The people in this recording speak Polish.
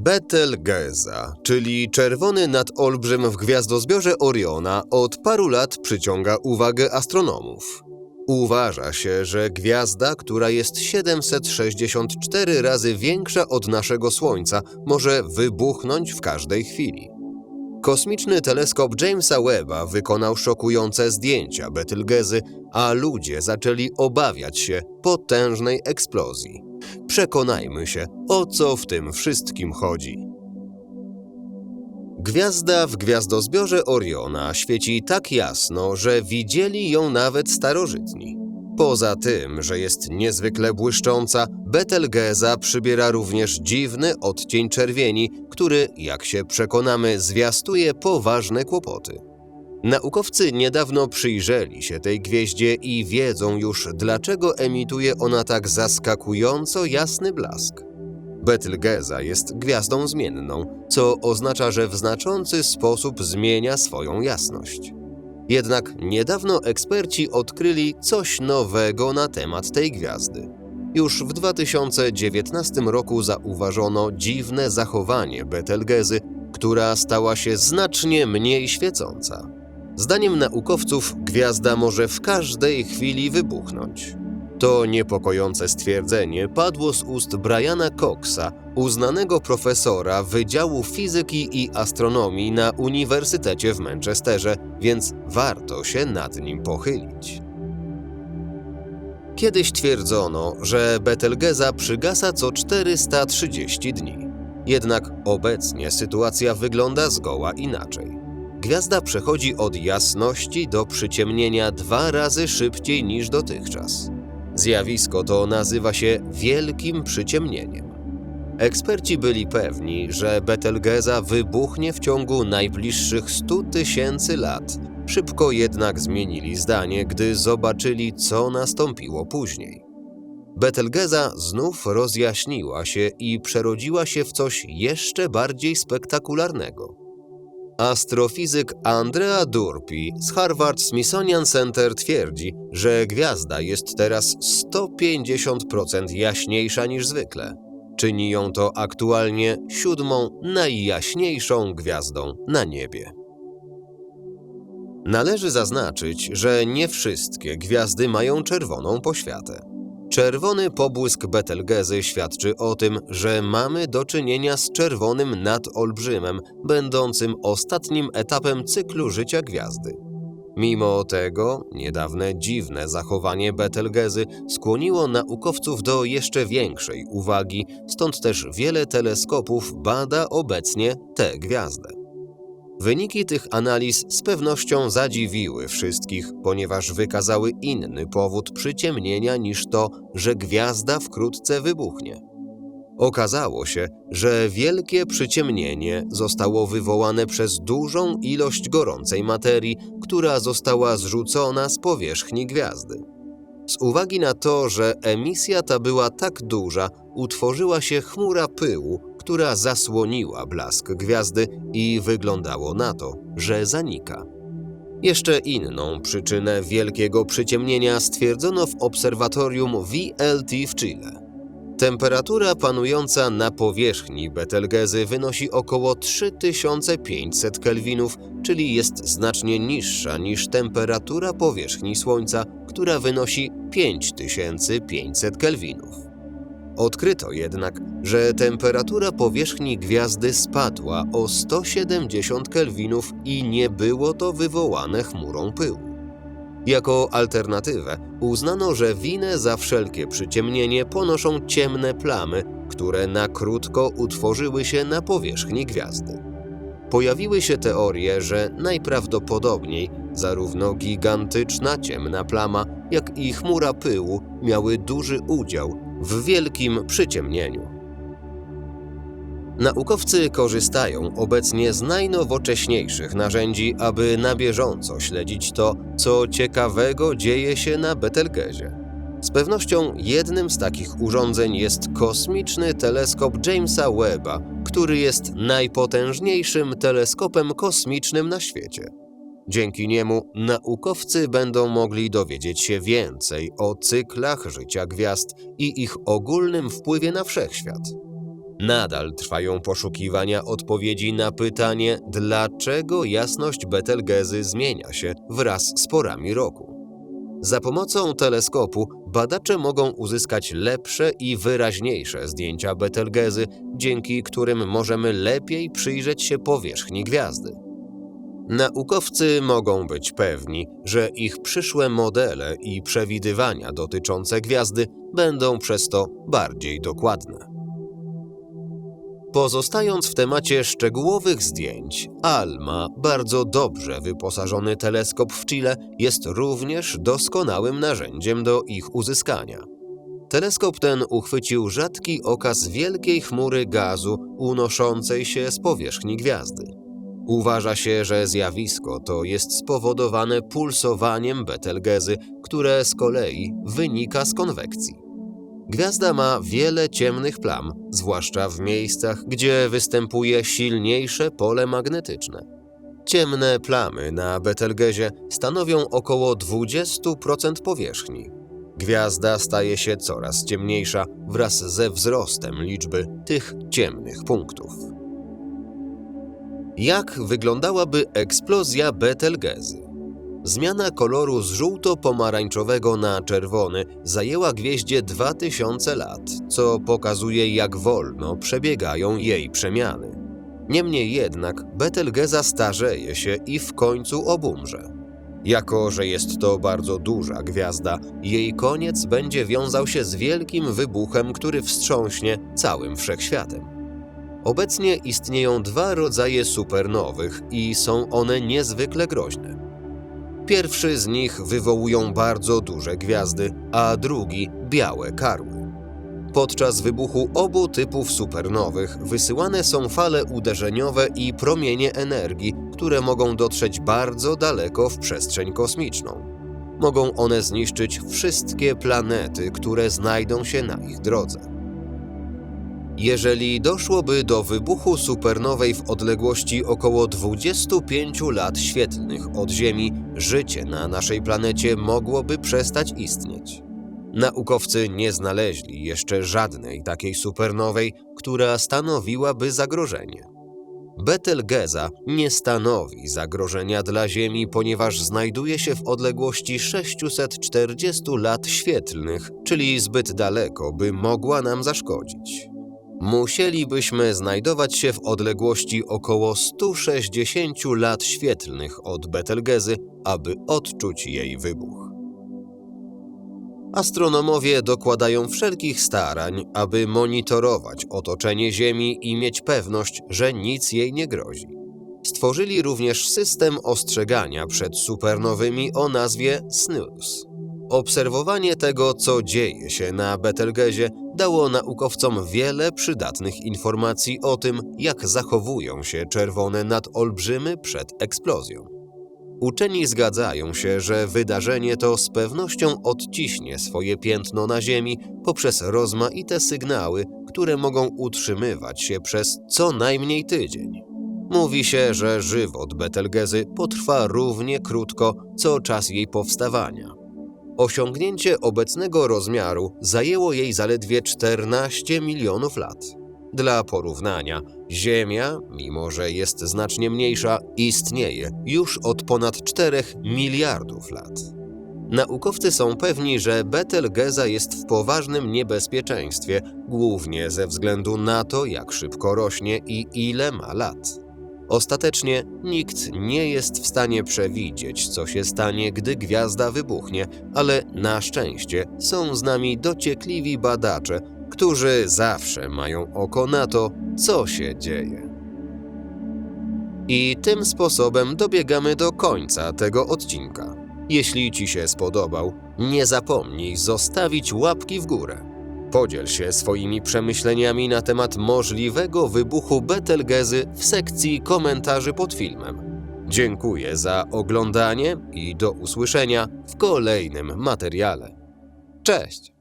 Betelgeza, czyli czerwony nadolbrzym w gwiazdozbiorze Oriona, od paru lat przyciąga uwagę astronomów. Uważa się, że gwiazda, która jest 764 razy większa od naszego Słońca, może wybuchnąć w każdej chwili. Kosmiczny teleskop Jamesa Webba wykonał szokujące zdjęcia Betelgezy, a ludzie zaczęli obawiać się potężnej eksplozji. Przekonajmy się, o co w tym wszystkim chodzi. Gwiazda w gwiazdozbiorze Oriona świeci tak jasno, że widzieli ją nawet starożytni. Poza tym, że jest niezwykle błyszcząca, Betelgeza przybiera również dziwny odcień czerwieni, który, jak się przekonamy, zwiastuje poważne kłopoty. Naukowcy niedawno przyjrzeli się tej gwieździe i wiedzą już, dlaczego emituje ona tak zaskakująco jasny blask. Betelgeza jest gwiazdą zmienną, co oznacza, że w znaczący sposób zmienia swoją jasność. Jednak niedawno eksperci odkryli coś nowego na temat tej gwiazdy. Już w 2019 roku zauważono dziwne zachowanie Betelgezy, która stała się znacznie mniej świecąca. Zdaniem naukowców gwiazda może w każdej chwili wybuchnąć. To niepokojące stwierdzenie padło z ust Briana Coxa, uznanego profesora Wydziału Fizyki i Astronomii na Uniwersytecie w Manchesterze, więc warto się nad nim pochylić. Kiedyś twierdzono, że Betelgeza przygasa co 430 dni. Jednak obecnie sytuacja wygląda zgoła inaczej. Gwiazda przechodzi od jasności do przyciemnienia dwa razy szybciej niż dotychczas. Zjawisko to nazywa się wielkim przyciemnieniem. Eksperci byli pewni, że Betelgeza wybuchnie w ciągu najbliższych 100 tysięcy lat. Szybko jednak zmienili zdanie, gdy zobaczyli, co nastąpiło później. Betelgeza znów rozjaśniła się i przerodziła się w coś jeszcze bardziej spektakularnego. Astrofizyk Andrea Durpi z Harvard Smithsonian Center twierdzi, że gwiazda jest teraz 150% jaśniejsza niż zwykle. Czyni ją to aktualnie siódmą najjaśniejszą gwiazdą na niebie. Należy zaznaczyć, że nie wszystkie gwiazdy mają czerwoną poświatę. Czerwony pobłysk Betelgezy świadczy o tym, że mamy do czynienia z czerwonym nadolbrzymem, będącym ostatnim etapem cyklu życia gwiazdy. Mimo tego, niedawne dziwne zachowanie Betelgezy skłoniło naukowców do jeszcze większej uwagi, stąd też wiele teleskopów bada obecnie tę gwiazdę. Wyniki tych analiz z pewnością zadziwiły wszystkich, ponieważ wykazały inny powód przyciemnienia niż to, że gwiazda wkrótce wybuchnie. Okazało się, że wielkie przyciemnienie zostało wywołane przez dużą ilość gorącej materii, która została zrzucona z powierzchni gwiazdy. Z uwagi na to, że emisja ta była tak duża, utworzyła się chmura pyłu, która zasłoniła blask gwiazdy i wyglądało na to, że zanika. Jeszcze inną przyczynę wielkiego przyciemnienia stwierdzono w obserwatorium VLT w Chile. Temperatura panująca na powierzchni Betelgezy wynosi około 3500 kelwinów, czyli jest znacznie niższa niż temperatura powierzchni Słońca, która wynosi 5500 kelwinów. Odkryto jednak, że temperatura powierzchni gwiazdy spadła o 170 kelwinów i nie było to wywołane chmurą pyłu. Jako alternatywę uznano, że winę za wszelkie przyciemnienie ponoszą ciemne plamy, które na krótko utworzyły się na powierzchni gwiazdy. Pojawiły się teorie, że najprawdopodobniej zarówno gigantyczna ciemna plama, jak i chmura pyłu miały duży udział w wielkim przyciemnieniu. Naukowcy korzystają obecnie z najnowocześniejszych narzędzi, aby na bieżąco śledzić to, co ciekawego dzieje się na Betelgezie. Z pewnością jednym z takich urządzeń jest kosmiczny teleskop Jamesa Webba, który jest najpotężniejszym teleskopem kosmicznym na świecie. Dzięki niemu naukowcy będą mogli dowiedzieć się więcej o cyklach życia gwiazd i ich ogólnym wpływie na wszechświat. Nadal trwają poszukiwania odpowiedzi na pytanie, dlaczego jasność Betelgezy zmienia się wraz z porami roku. Za pomocą teleskopu badacze mogą uzyskać lepsze i wyraźniejsze zdjęcia Betelgezy, dzięki którym możemy lepiej przyjrzeć się powierzchni gwiazdy. Naukowcy mogą być pewni, że ich przyszłe modele i przewidywania dotyczące gwiazdy będą przez to bardziej dokładne. Pozostając w temacie szczegółowych zdjęć, ALMA, bardzo dobrze wyposażony teleskop w Chile, jest również doskonałym narzędziem do ich uzyskania. Teleskop ten uchwycił rzadki okaz wielkiej chmury gazu unoszącej się z powierzchni gwiazdy. Uważa się, że zjawisko to jest spowodowane pulsowaniem Betelgezy, które z kolei wynika z konwekcji. Gwiazda ma wiele ciemnych plam, zwłaszcza w miejscach, gdzie występuje silniejsze pole magnetyczne. Ciemne plamy na Betelgezie stanowią około 20% powierzchni. Gwiazda staje się coraz ciemniejsza wraz ze wzrostem liczby tych ciemnych punktów. Jak wyglądałaby eksplozja Betelgezy? Zmiana koloru z żółto-pomarańczowego na czerwony zajęła gwieździe 2000 lat, co pokazuje jak wolno przebiegają jej przemiany. Niemniej jednak Betelgeza starzeje się i w końcu obumrze. Jako, że jest to bardzo duża gwiazda, jej koniec będzie wiązał się z wielkim wybuchem, który wstrząśnie całym wszechświatem. Obecnie istnieją dwa rodzaje supernowych i są one niezwykle groźne. Pierwszy z nich wywołują bardzo duże gwiazdy, a drugi białe karły. Podczas wybuchu obu typów supernowych wysyłane są fale uderzeniowe i promienie energii, które mogą dotrzeć bardzo daleko w przestrzeń kosmiczną. Mogą one zniszczyć wszystkie planety, które znajdą się na ich drodze. Jeżeli doszłoby do wybuchu supernowej w odległości około 25 lat świetlnych od Ziemi, życie na naszej planecie mogłoby przestać istnieć. Naukowcy nie znaleźli jeszcze żadnej takiej supernowej, która stanowiłaby zagrożenie. Betelgeza nie stanowi zagrożenia dla Ziemi, ponieważ znajduje się w odległości 640 lat świetlnych, czyli zbyt daleko, by mogła nam zaszkodzić musielibyśmy znajdować się w odległości około 160 lat świetlnych od Betelgezy, aby odczuć jej wybuch. Astronomowie dokładają wszelkich starań, aby monitorować otoczenie Ziemi i mieć pewność, że nic jej nie grozi. Stworzyli również system ostrzegania przed supernowymi o nazwie SNUS. Obserwowanie tego, co dzieje się na Betelgezie, dało naukowcom wiele przydatnych informacji o tym, jak zachowują się czerwone nadolbrzymy przed eksplozją. Uczeni zgadzają się, że wydarzenie to z pewnością odciśnie swoje piętno na Ziemi poprzez rozmaite sygnały, które mogą utrzymywać się przez co najmniej tydzień. Mówi się, że żywot Betelgezy potrwa równie krótko, co czas jej powstawania. Osiągnięcie obecnego rozmiaru zajęło jej zaledwie 14 milionów lat. Dla porównania, Ziemia, mimo że jest znacznie mniejsza, istnieje już od ponad 4 miliardów lat. Naukowcy są pewni, że Betelgeza jest w poważnym niebezpieczeństwie, głównie ze względu na to, jak szybko rośnie i ile ma lat. Ostatecznie nikt nie jest w stanie przewidzieć, co się stanie, gdy gwiazda wybuchnie, ale na szczęście są z nami dociekliwi badacze, którzy zawsze mają oko na to, co się dzieje. I tym sposobem dobiegamy do końca tego odcinka. Jeśli Ci się spodobał, nie zapomnij zostawić łapki w górę. Podziel się swoimi przemyśleniami na temat możliwego wybuchu Betelgezy w sekcji komentarzy pod filmem. Dziękuję za oglądanie i do usłyszenia w kolejnym materiale. Cześć!